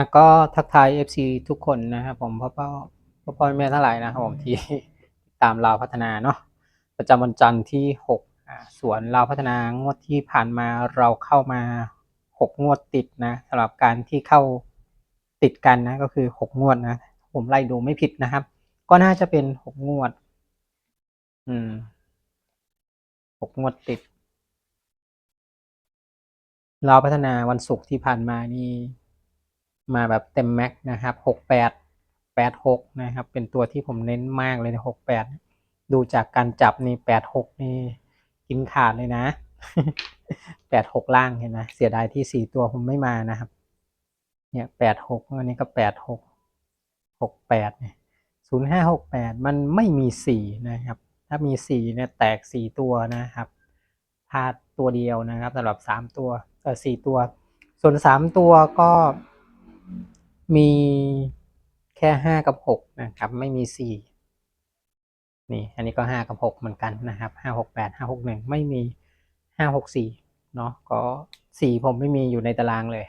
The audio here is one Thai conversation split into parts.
อะก็ทักทาย FC ทุกคนนะครับผมพ่อพ่อพ่อพ่อแม่ทั้งหลายนะครับผมที่ตามเราวพัฒนาเนาะประจำวันจันทร์ที่6อ่าสวนเราวพัฒนางวดที่ผ่านมาเราเข้ามา 6 งวดติดนะสำหรับการที่เข้าติดกันนะก็คือ 6 งวดนะ ผมไล่ดูไม่ผิดนะครับ ก็น่าจะเป็น 6 งวด อืม 6 งวดติด เราพัฒนาวันศุกร์ที่ผ่านมานี่ มาแบบเต็มแม็กซ์นะครับหกแปดแปดหกนะครับ เป็นตัวที่ผมเน้นมากเลยในหกแปดดูจากการจับนี่แปดหกนี่กินขาดเลยนะแปดหกล่างเห็นไหมเสียดายที่สี่ตัวผมไม่มานะครับ เนี่ยแปดหกอันนี้ก็แปดหกหกแปดเนี่ยศูนย์ห้าหกแปดมันไม่มีสี่นะครับ ถ้ามีสี่เนี่ยแตกสี่ตัวนะครับพลาดตัวเดียวนะครับสำหรับสามตัวเออสี่ตัว ส่วนสามตัวก็ มีแค่ห้ากับหกนะครับ ไม่มีสี่นี่ อันนี้ก็ห้ากับหกเหมือนกันนะครับห้าหกแปดห้าหกหนึ่งไม่มีห้าหกสี่เนาะก็สี่ผมไม่มีอยู่ในตารางเลย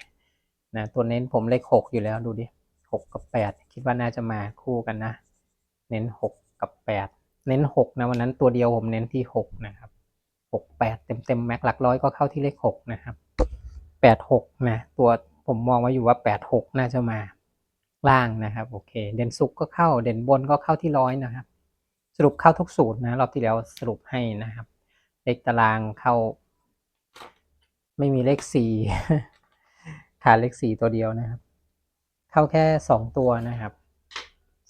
นะตัวเน้นผมเลขหกอยู่แล้วดูดิหกกับแปดคิดว่าน่าจะมาคู่กันนะ เน้นหกกับแปดเน้นหกนะวันนั้นตัวเดียวผมเน้นที่หกนะครับหกแปดเต็มเต็มแม็กหลักร้อยก็เข้าที่เลขหกนะครับแปดหกนะตัว ผมมองไว้อยู่ว่าแปดหกน่าจะมาล่างนะครับ โอเค เด่นสุกก็เข้าเด่นบนก็เข้าที่ร้อยนะครับ สรุปเข้าทุกสูตรนะรอบที่แล้วสรุปให้นะครับ เลขตารางเข้า ไม่มีเลขสี่ขาดเลขสี่ตัวเดียวนะครับ เข้าแค่สองตัวนะครับ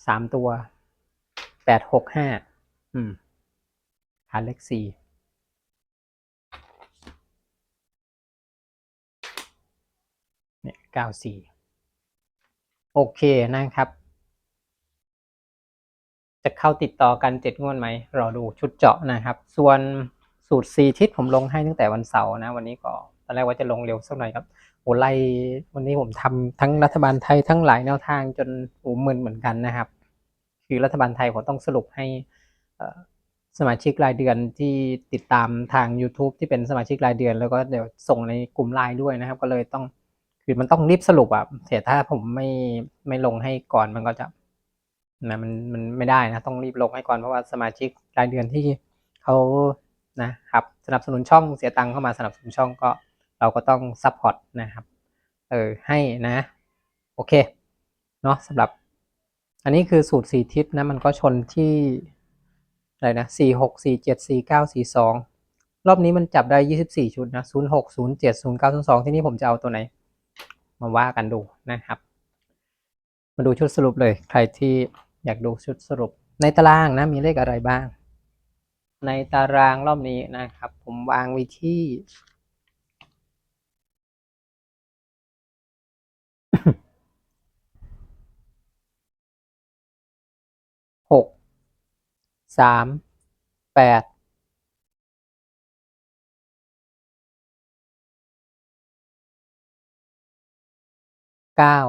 สามตัวแปดหกห้าอืมขาดเลขสี่ เนี่ยเก้าสี่โอเคนะครับ จะเข้าติดต่อกันเจ็ดงวดไหมรอดูชุดเจาะนะครับ ส่วนสูตรสี่ทิศผมลงให้ตั้งแต่วันเสาร์นะ วันนี้ก็ตอนแรกว่าจะลงเร็วสักหน่อยครับโหไล่วันนี้ผมทำทั้งรัฐบาลไทยทั้งหลายแนวทางจนหูมึนเหมือนกันนะครับ คือรัฐบาลไทยผมต้องสรุปให้สมาชิกรายเดือนที่ติดตามทาง YouTube ที่เป็นสมาชิกรายเดือน แล้วก็เดี๋ยวส่งในกลุ่มไลน์ด้วยนะครับ ก็เลยต้อง คือมันต้องรีบสรุปอะเสียถ้าผมไม่ไม่ลงให้ก่อนมันก็จะนะมันมันไม่ได้นะ ต้องรีบลงให้ก่อนเพราะว่าสมาชิกรายเดือนที่เขานะครับสนับสนุนช่องเสียตังค์เข้ามาสนับสนุนช่องก็เราก็ต้องซัพพอร์ตนะครับเออให้นะโอเคเนาะสำหรับ อันนี้คือสูตรสี่ทิศนะมันก็ชนที่อะไรนะสี่หกสี่เจ็ดสี่เก้าสี่สองรอบนี้มันจับได้ยี่สิบสี่ชุดนะศูนย์หกศูนย์เจ็ดศูนย์เก้าศูนย์สองที่นี่ผมจะเอาตัวไหน มาว่ากันดูนะครับ มาดูชุดสรุปเลย ใครที่อยากดูชุดสรุป ในตารางนะมีเลขอะไรบ้าง ในตารางรอบนี้นะครับ ผมวางไว้ที่หกสามแปด ก้า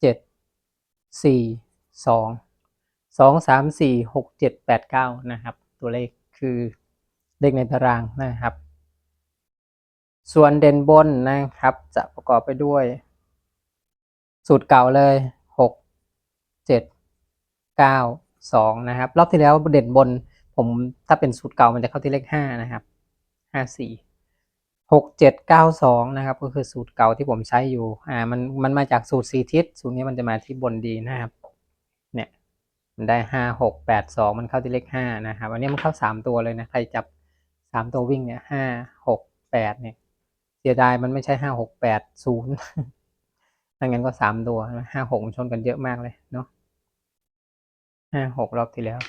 เจ็ดสี่สองสองสามสี่หกเจ็ดแปดเก้านะครับ ตัวเลขคือเลขในตารางนะครับ ส่วนเด่นบนนะครับ จะประกอบไปด้วย สูตรเก่าเลยหกเจ็ดเก้าสองนะครับ รอบที่แล้วเด่นบนผมถ้าเป็นสูตรเก่ามันจะเข้าที่เลขห้านะครับห้าสี่ หกเจ็ดเก้าสองนะครับก็คือสูตรเก่าที่ผมใช้อยู่อ่ามันมันมาจากสูตรสี่ทิศสูตรนี้มันจะมาที่บนดีนะครับเนี่ยมันได้ห้าหกแปดสองมันเข้าที่เลขห้านะครับอันนี้มันเข้าสามตัวเลยนะใครจับสามตัววิ่งเนี่ยห้าหกแปดเนี่ยเสียดายมันไม่ใช่ห้าหกแปดศูนย์ถ้างั้นก็สามตัวห้าหกมันชนกันเยอะมากเลยเนาะห้าหกรอบที่แล้ว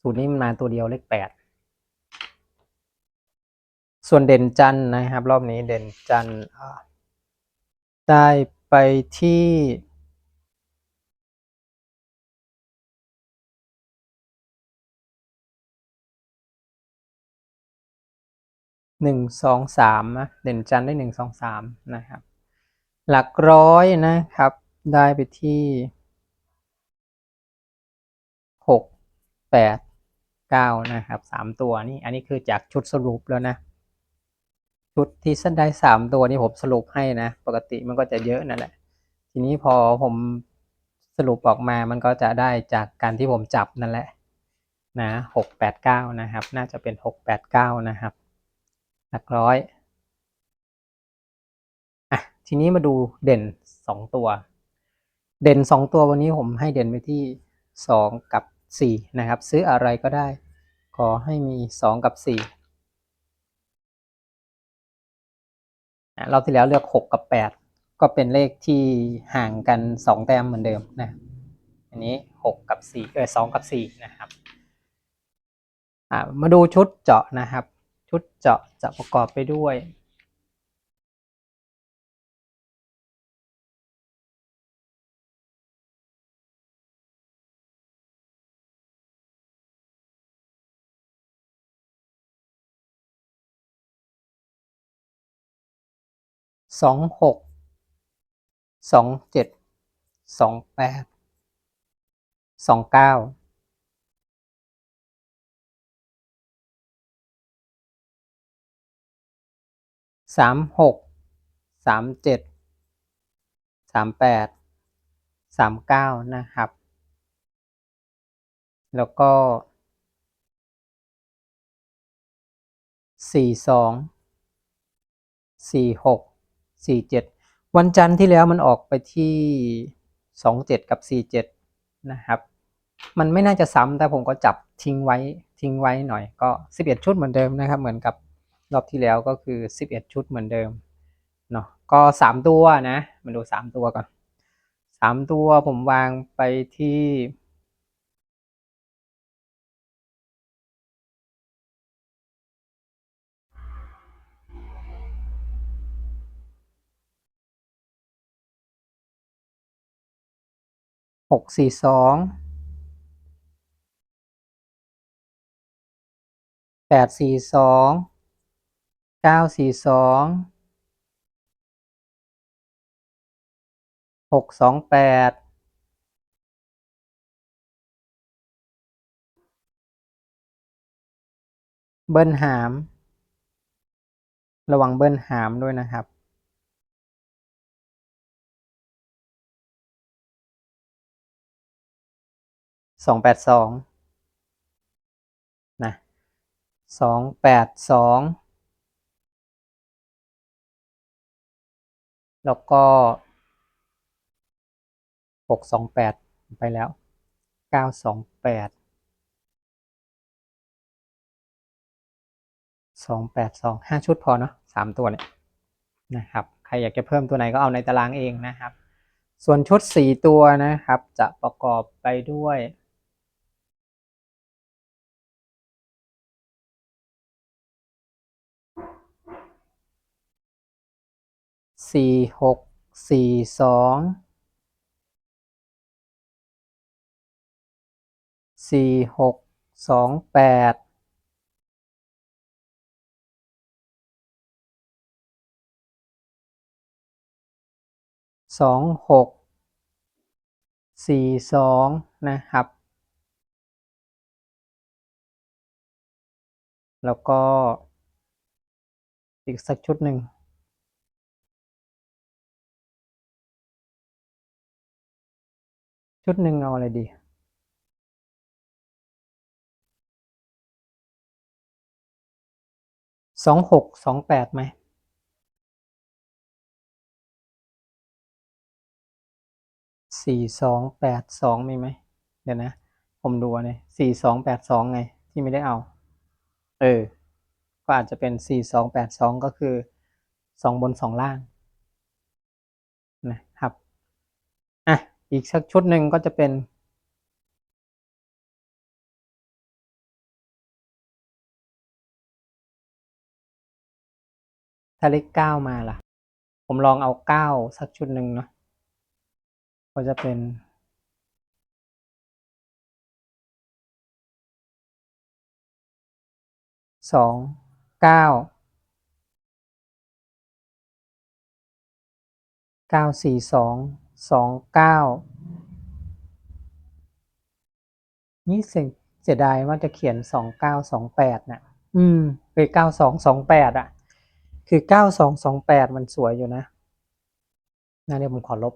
สูตรนี้มันมาตัวเดียวเลขแปด ส่วนเด่นจันนะครับ รอบนี้เด่นจันได้ไปที่หนึ่งสองสามนะเด่นจันได้หนึ่งสองสามนะครับ หลักร้อยนะครับ ได้ไปที่หกแปดเก้านะครับสามตัวนี่อันนี้คือจากชุดสรุปแล้วนะ ชุดที่สั้นได้สามตัวนี่ผมสรุปให้นะ ปกติมันก็จะเยอะนั่นแหละ ทีนี้พอผมสรุปออกมามันก็จะได้จากการที่ผมจับนั่นแหละนะหกแปดเก้านะครับ น่าจะเป็นหกแปดเก้านะครับหลักร้อยอะทีนี้มาดูเด่นสองตัว เด่นสองตัววันนี้ผมให้เด่นไปที่สองกับสี่นะครับ ซื้ออะไรก็ได้ ขอให้มีสองกับสี่ อะเราที่แล้วเลือกหกกับแปดก็เป็นเลขที่ห่างกันสองแต้มเหมือนเดิมนะ อันนี้หกกับสี่เออสองกับสี่นะครับมาดูชุดเจาะนะครับ ชุดเจาะจะประกอบไปด้วย สองหกสองเจ็ดสองแปดสองเก้าสามหกสามเจ็ดสามแปดสามเก้านะครับ แล้วก็สี่สองสี่หก สี่เจ็ดวันจันทร์ที่แล้วมันออกไปที่สองเจ็ดกับสี่เจ็ดนะครับ มันไม่น่าจะซ้ำแต่ผมก็จับทิ้งไว้ทิ้งไว้หน่อยก็สิบเอ็ดชุดเหมือนเดิมนะครับ เหมือนกับรอบที่แล้วก็คือสิบเอ็ดชุดเหมือนเดิมเนาะก็สามตัวนะมาดูสามตัวก่อนสามตัวผมวางไปที่ หกสี่สองแปดสี่สองเก้าสี่สองหกสองแปดเบิ้ลหาม ระวังเบิ้ลหามด้วยนะครับ สองแปดสองนะสองแปดสองแล้วก็หกสองแปดไปแล้วเก้าสองแปดสองแปดสองห้าชุดพอเนาะสามตัวเนี่ยนะครับใครอยากจะเพิ่มตัวไหนก็เอาในตารางเองนะครับ ส่วนชุดสี่ตัวนะครับจะประกอบไปด้วย สี่หกสี่สองสี่หกสองแปดสองหกสี่สองนะครับ แล้วก็อีกสักชุดหนึ่ง ชุดหนึ่งเอาอะไรดีสองหกสองแปดไหมสี่สองแปดสองมีไหมเดี๋ยวนะ ผมดูเนี่ยสี่สองแปดสองไง ที่ไม่ได้เอา เออ ก็อาจจะเป็นสี่สองแปดสองก็คือสองบนสองล่าง นะครับ อีกสักชุดหนึ่งก็จะเป็น ถ้าเลขเก้ามาล่ะ ผมลองเอาเก้าสักชุดหนึ่งเนาะก็จะเป็นสองเก้าเก้าสี่สอง สองเก้านี่เสียเสียดายว่าจะเขียนสองเก้าสองแปดน่ะ อืมไปเก้าสองสองแปดอะ คือเก้าสองสองแปดมันสวยอยู่นะนะเดี๋ยวผมขอลบ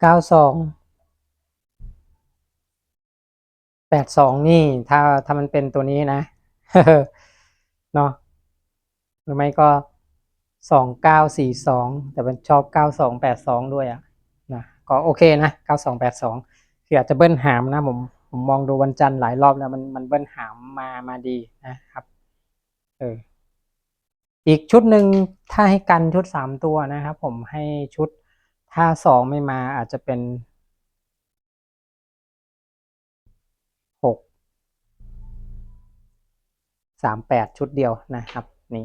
เก้าสอง แปดสองนี่ถ้าถ้ามันเป็นตัวนี้นะเนาะหรือไม่ก็สองเก้าสี่สองแต่มันชอบเก้าสองแปดสองด้วยอะนะก็โอเคนะเก้าสองแปดสองคืออาจจะเบิ้ลหามนะผมผมมองดูวันจันทร์หลายรอบแล้วมันมันเบิ้ลหามมามาดีนะครับเอออีกชุดหนึ่งถ้าให้กันชุดสามตัวนะครับ ผมให้ชุดถ้าสองไม่มาอาจจะเป็น สามแปดชุดเดียวนะครับนี่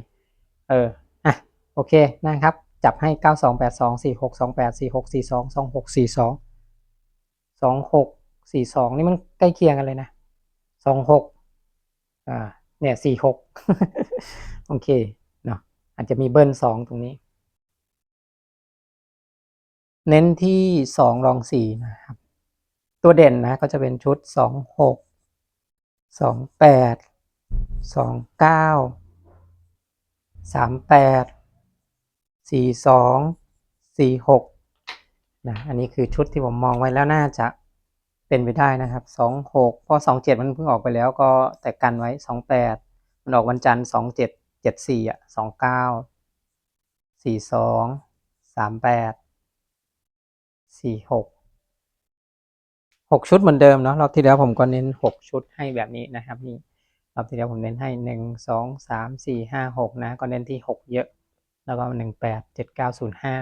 เอออะโอเคนะครับ จับให้เก้าสองแปดสองสี่หกสองแปดสี่หกสี่สองสองหกสี่สองสองหกสี่สองนี่มันใกล้เคียงกันเลยนะสองหกอ่าเนี่ยสี่หกโอเคเนาะอาจจะมีเบิ้ลสองตรงนี้ เน้นที่สองรองสี่นะครับ ตัวเด่นนะก็จะเป็นชุดสองหกสองแปด สองเก้าสามแปดสี่สองสี่หกนะอันนี้คือชุดที่ผมมองไว้แล้วน่าจะเป็นไปได้นะครับสองหกเพราะสองเจ็ดมันเพิ่งออกไปแล้วก็แต่กันไว้สองแปดมันออกวันจันทร์สองเจ็ดเจ็ดสี่อะสองเก้าสี่สองสามแปดสี่หกหกชุดเหมือนเดิมเนาะรอบที่แล้วผมก็เน้นหกชุดให้แบบนี้นะครับนี่ รอบที่แล้วผมเน้นให้หนึ่งสองสามสี่ห้าหกนะ ก็เน้นที่หกเยอะ แล้วก็หนึ่งแปดเจ็ดเก้าศูนย์ห้า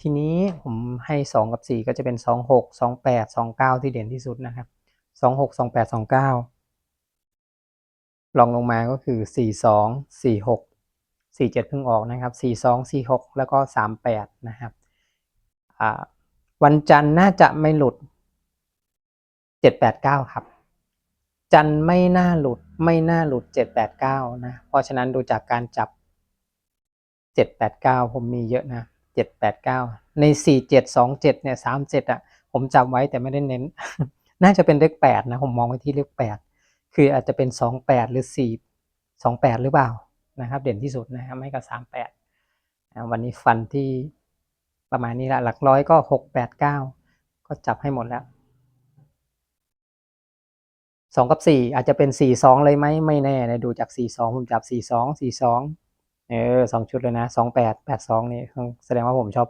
ทีนี้ผมให้สองกับสี่ก็จะเป็นสองหกสองแปดสองเก้าที่เด่นที่สุดนะครับสองหกสองแปดสองเก้าลองลงมาก็คือสี่สองสี่หกสี่เจ็ดพิ่งออกนะครับสี่สองสี่หกแล้วก็สามแปดนะครับวันจันทร์น่าจะไม่หลุดเจ็ดแปดเก้าครับ จันไม่น่าหลุดไม่น่าหลุดเจ็ดแปดเก้านะ เพราะฉะนั้นดูจากการจับเจ็ดแปดเก้าผมมีเยอะนะเจ็ดแปดเก้าในสี่เจ็ดสองเจ็ดเนี่ยสามเจ็ดอะ ผมจับไว้แต่ไม่ได้เน้น น่าจะเป็นเลขแปดนะ ผมมองไว้ที่เลขแปดคืออาจจะเป็นสองแปดหรือสี่สองแปดหรือเปล่านะครับ เด่นที่สุดนะครับไม่กับสามแปดวันนี้ฟันที่ประมาณนี้ละหลักร้อยก็หกแปดเก้าก็จับให้หมดแล้ว สองกับสี่อาจจะเป็นสี่สองเลยไหมไม่แน่นะดูจากสี่สองผมจับสี่สองสี่สองเออสองชุดเลยนะสองแปดแปดสองนี่แสดงว่าผมชอบ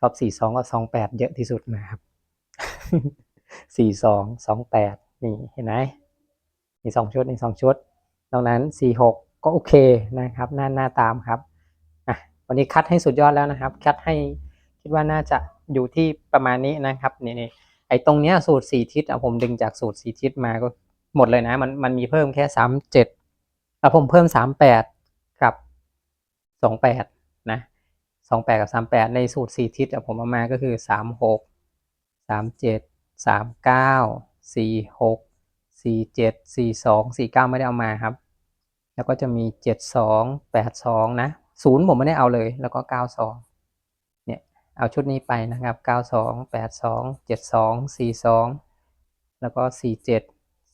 ชอบสี่สองกับสองแปดเยอะที่สุดนะครับสี่สองสองแปดนี่เห็นไหมนี่สองชุดนี่สองชุดตรงนั้นสี่หกก็โอเคนะครับหน้าหน้าตามครับอะวันนี้คัดให้สุดยอดแล้วนะครับ คัดให้คิดว่าน่าจะอยู่ที่ประมาณนี้นะครับนี่นี่ไอ้ตรงเนี้ยสูตรสี่ทิศผมดึงจากสูตรสี่ทิศมาก็ หมดเลยนะ มันมันมีเพิ่มแค่สามเจ็ดแล้วผมเพิ่มสามแปดกับสองแปดนะสองแปดกับสามแปดในสูตรสี่ทิศอะผมเอามาก็คือสามหกสามเจ็ดสามเก้าสี่หกสี่เจ็ดสี่สองสี่เก้าไม่ได้เอามาครับ แล้วก็จะมีเจ็ดสองแปดสองนะศูนย์ผมไม่ได้เอาเลย แล้วก็เก้าสองเนี่ยเอาชุดนี้ไปนะครับเก้าสองแปดสองเจ็ดสองสี่สองแล้วก็สี่เจ็ด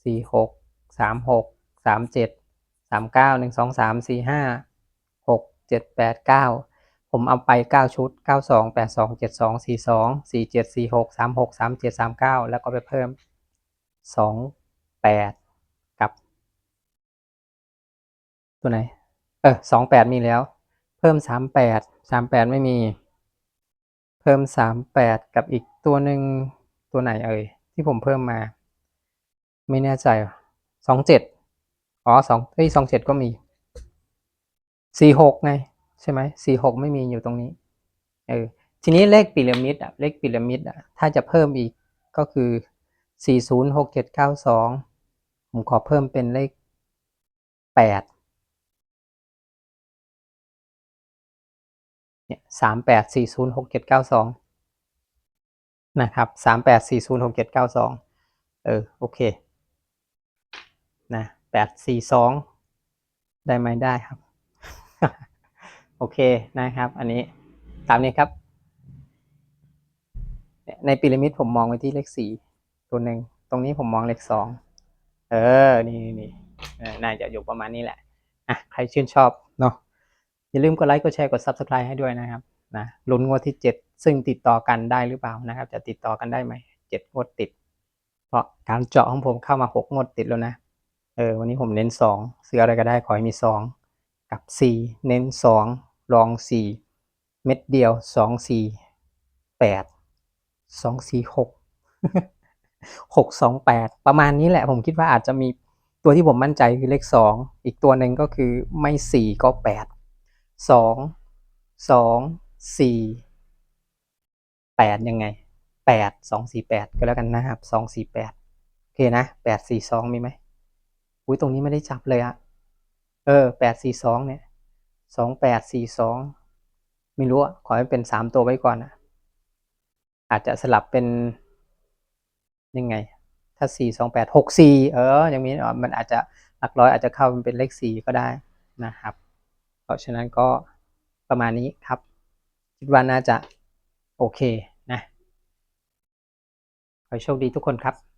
สี่หกสามหกสามเจ็ดสามเก้าหนึ่งสองสามสี่ห้าหกเจ็ดแปดเก้าผมเอาไปเก้าชุดเก้าสองแปดสองเจ็ดสองสี่สองสี่เจ็ดสี่หกสามหกสามเจ็ดสามเก้าแล้วก็ไปเพิ่มสองแปดกับ ตัวไหน เออสองแปดมีแล้ว เพิ่มสามแปดสามแปดไม่มี เพิ่มสามแปดกับอีกตัวหนึ่งตัวไหนเอ่ยที่ผมเพิ่มมา ไม่แน่ใจสองเจ็ดอ๋อสองเฮ้ยสองเจ็ดก็มีสี่หกไง ใช่ไหมสี่หกไม่มีอยู่ตรงนี้ เออ ทีนี้เลขพีระมิดอะ เลขพีระมิดอะ ถ้าจะเพิ่มอีกก็คือสี่ศูนย์หกเจ็ดเก้าสองผมขอเพิ่มเป็นเลขแปดเนี่ยสามแปดสี่ศูนย์หกเจ็ดเก้าสองนะครับสามแปดสี่ศูนย์หกเจ็ดเก้าสองเออ โอเค นะแปดสี่สองได้ไหมได้ครับ โอเคนะครับ อันนี้ตามนี้ครับ ในพีระมิดผมมองไว้ที่เลขสี่ตัวหนึ่งตรงนี้ผมมองเลขสองเออ นี่นี่น่าจะอยู่ประมาณนี้แหละอะใครชื่นชอบเนาะอย่าลืมกดไลค์กดแชร์กด subscribe ให้ด้วยนะครับนะลุ้นงวดที่เจ็ดซึ่งติดต่อกันได้หรือเปล่านะครับ จะติดต่อกันได้ไหมเจ็ดงวดติด เพราะการเจาะของผมเข้ามาหกงวดติดแล้วนะ ออวันนี้ผมเน้นสองซื้ออะไรก็ได้ขอให้มีสองกับสี่เน้นสองรองสี่เม็ดเดียวสองสี่แปดสองสี่หกหกสองแปดประมาณนี้แหละผมคิดว่าอาจจะมีตัวที่ผมมั่นใจคือเลขสองอีกตัวหนึ่งก็คือไม่สี่ก็แปดสองสองสี่แปดยังไงแปดสองสี่แปดก็แล้วกันนะครับสองสี่แปดโอเคนะแปดสี่สองมีไหม อุ้ยตรงนี้ไม่ได้จับเลยอะเออแปดสี่สองเนี่ยสองแปดสี่สองไม่รู้อะขอให้เป็นสามตัวไว้ก่อนอะอาจจะสลับเป็นยังไง ถ้าสี่สองแปดหกสี่เอออย่างนี้มันอาจจะหลักร้อยอาจจะเข้าเป็นเลขสี่ก็ได้นะครับ เพราะฉะนั้นก็ประมาณนี้ครับ คิดว่าน่าจะโอเคนะขอโชคดีทุกคนครับ